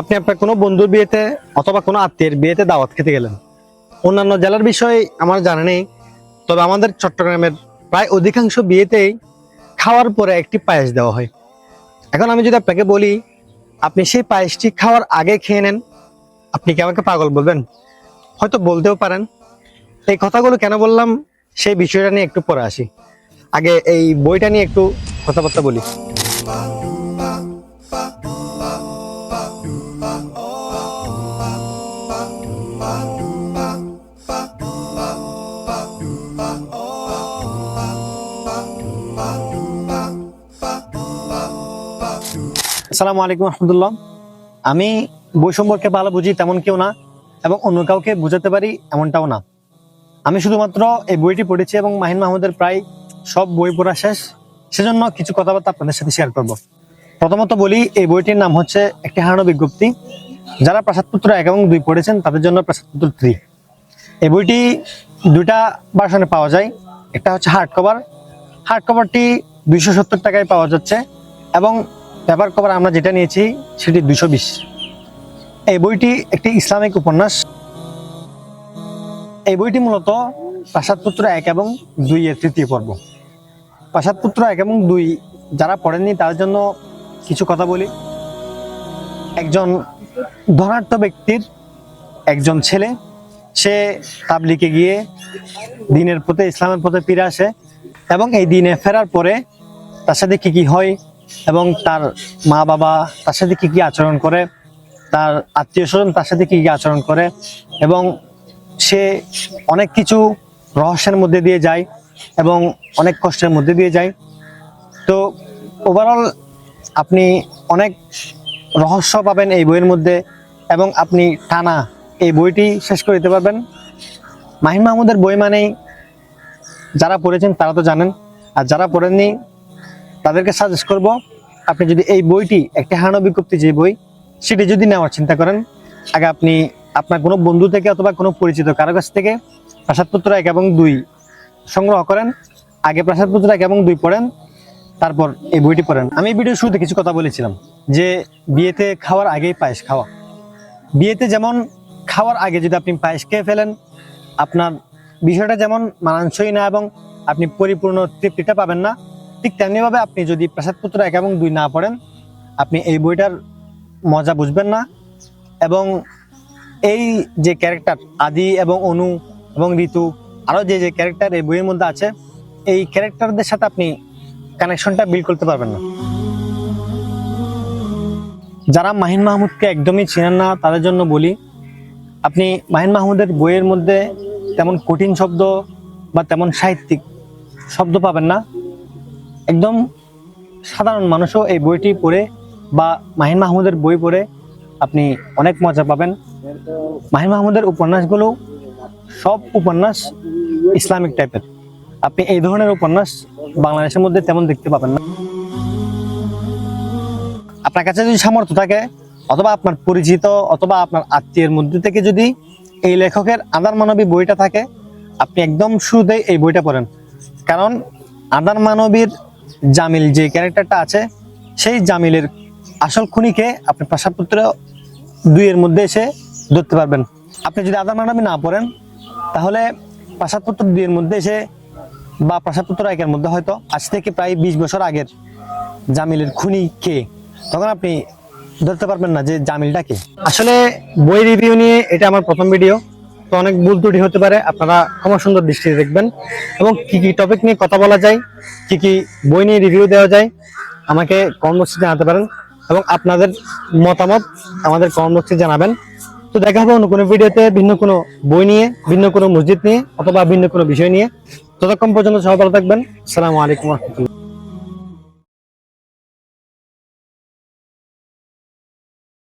আপনি আপনার কোনো বন্ধুর বিয়েতে অথবা কোনো আত্মীয়ের বিয়েতে দাওয়াত খেতে গেলেন? অন্যান্য জেলার বিষয়ে আমার জানা নেই, তবে আমাদের চট্টগ্রামের প্রায় অধিকাংশ বিয়েতেই খাওয়ার পরে একটি পায়েস দেওয়া হয়। এখন আমি যদি আপনাকে বলি, আপনি সেই পায়েসটি খাওয়ার আগে খেয়ে নেন, আপনি কি আমাকে পাগল বলবেন? হয়তো বলতেও পারেন। এই কথাগুলো কেন বললাম, সেই বিষয়টা নিয়ে একটু পরে আসি। আগে এই বইটা নিয়ে একটু কথাবার্তা বলি। আসসালামু আলাইকুম রহমতুল্লাহ আমি বই সম্পর্কে ভালো বুঝি তেমন কেউ না এবং অন্য কাউকে বুঝাতে পারি এমনটাও না। আমি শুধুমাত্র এই বইটি পড়েছি এবং মাহিন মাহমুদের প্রায় সব বই পড়া শেষ। সেজন্য কিছু কথাবার্তা আপনাদের সাথে শেয়ার করব। প্রথমত বলি, এই বইটির নাম হচ্ছে একটি হারানো বিজ্ঞপ্তি। যারা প্রাসাদপুত্র এক এবং দুই পড়েছেন, তাদের জন্য প্রাসাদপুত্র থ্রি। এই বইটি দুইটা ভার্সনে পাওয়া যায়। একটা হচ্ছে হার্ড কভার হার্ড কভারটি দুইশো সত্তর টাকায় পাওয়া যাচ্ছে এবং পেপার কভার আমরা যেটা নিয়েছি সেটি দুশো বিশ। এই বইটি একটি ইসলামিক উপন্যাস। এই বইটি মূলত প্রাসাদপুত্র এক এবং দুই এর তৃতীয় পর্ব। প্রাসাদপুত্র এক এবং দুই যারা পড়েননি তার জন্য কিছু কথা বলি। একজন ধনাঢ্য ব্যক্তির একজন ছেলে, সে তাবলিকে গিয়ে দিনের পথে ইসলামের পথে ফিরে আসে এবং এই দিনে ফেরার পরে তার সাথে কী কী হয় এবং তার মা বাবা তার সাথে কী কী আচরণ করে, তার আত্মীয় স্বজন তার সাথে কী কী আচরণ করে, এবং সে অনেক কিছু রহস্যের মধ্যে দিয়ে যায় এবং অনেক কষ্টের মধ্যে দিয়ে যায়। তো ওভারঅল আপনি অনেক রহস্য পাবেন এই বইয়ের মধ্যে এবং আপনি টানা এই বইটি শেষ করে দিতে পারবেন। মাহিন মাহমুদের বই মানেই যারা পড়েছেন তারা তো জানেন, আর যারা পড়েননি তাদেরকে সাজেস্ট করব, আপনি যদি এই বইটি, একটি হারানো বিজ্ঞপ্তি যে বই, সেটি যদি নেওয়ার চিন্তা করেন, আগে আপনি আপনার কোনো বন্ধু থেকে অথবা কোনো পরিচিত কারও কাছ থেকে প্রাসাদপুত্র এক এবং দুই সংগ্রহ করেন, আগে প্রাসাদপুত্র এক এবং দুই পড়েন, তারপর এই বইটি পড়েন। আমি ভিডিও শুরুতে কিছু কথা বলেছিলাম যে বিয়েতে খাওয়ার আগেই পায়েস খাওয়া। বিয়েতে যেমন খাওয়ার আগে যদি আপনি পায়েস খেয়ে ফেলেন, আপনার বিষয়টা যেমন মানানসই না এবং আপনি পরিপূর্ণ তৃপ্তিটা পাবেন না ঠিক তেমনিভাবে আপনি যদি প্রাসাদপুত্র এক এবং দুই না পড়েন, আপনি এই বইটার মজা বুঝবেন না এবং এই যে ক্যারেক্টার আদি এবং অনু এবং ঋতু, আরও যে যে ক্যারেক্টার এই বইয়ের মধ্যে আছে, এই ক্যারেক্টারদের সাথে আপনি কানেকশনটা বিল্ড করতে পারবেন না। যারা মাহিন মাহমুদকে একদমই চেনেন না, তাদের জন্য বলি, আপনি মাহিন মাহমুদের বইয়ের মধ্যে তেমন কঠিন শব্দ বা তেমন সাহিত্যিক শব্দ পাবেন না। একদম সাধারণ মানুষও এই বইটি পড়ে বা মাহিন মাহমুদের বই পড়ে আপনি অনেক মজা পাবেন। মাহিন মাহমুদের উপন্যাসগুলো সব উপন্যাস ইসলামিক টাইপের। আপনি এই ধরনের উপন্যাস বাংলাদেশের মধ্যে তেমন দেখতে পাবেন না। আপনার কাছে যদি সামর্থ্য থাকে, অথবা আপনার পরিচিত, অথবা আপনার আত্মীয়ের মধ্যে থেকে যদি এই লেখকের আদার মানবী বইটা থাকে, আপনি একদম শুরুতেই এই বইটা পড়েন। কারণ আদার মানবীর জামিল যে ক্যারেক্টারটা আছে, সেই জামিলের আসল খুনিকে আপনি প্রাসাদপুত্র দুইয়ের মধ্যে এসে ধরতে পারবেন। আপনি যদি আদার মানবী না পড়েন, তাহলে প্রাসাদপুত্র দুইয়ের মধ্যে এসে বা প্রাসাদপুত্র একের মধ্যে হয়তো আজ থেকে প্রায় বিশ বছর আগের জামিলের খুনি কে? তখন আপনি ধরতে পারবেন না যে জামিলটা কে। আসলে বই রিভিউ নিয়ে এটা আমার প্রথম ভিডিও তো অনেক ভুল ত্রুটি হতে পারে, আপনারা ক্ষমা সুন্দর দৃষ্টিতে দেখবেন। এবং কি কি টপিক নিয়ে কথা বলা যায়, কি কি বই নিয়ে রিভিউ দেওয়া যায়, আমাকে বক্সে জানাতে পারেন। এবং আপনাদের মতামত আমাদের বক্সে জানাবেন। তো দেখা হবে অন্য কোনো ভিডিওতে ভিন্ন কোনো বই নিয়ে, ভিন্ন কোনো মসজিদ নিয়ে অথবা ভিন্ন কোনো বিষয় নিয়ে। ততক্ষণ পর্যন্ত সবাই ভালো থাকবেন। আসসালামু আলাইকুম রহমতুল্লাহ।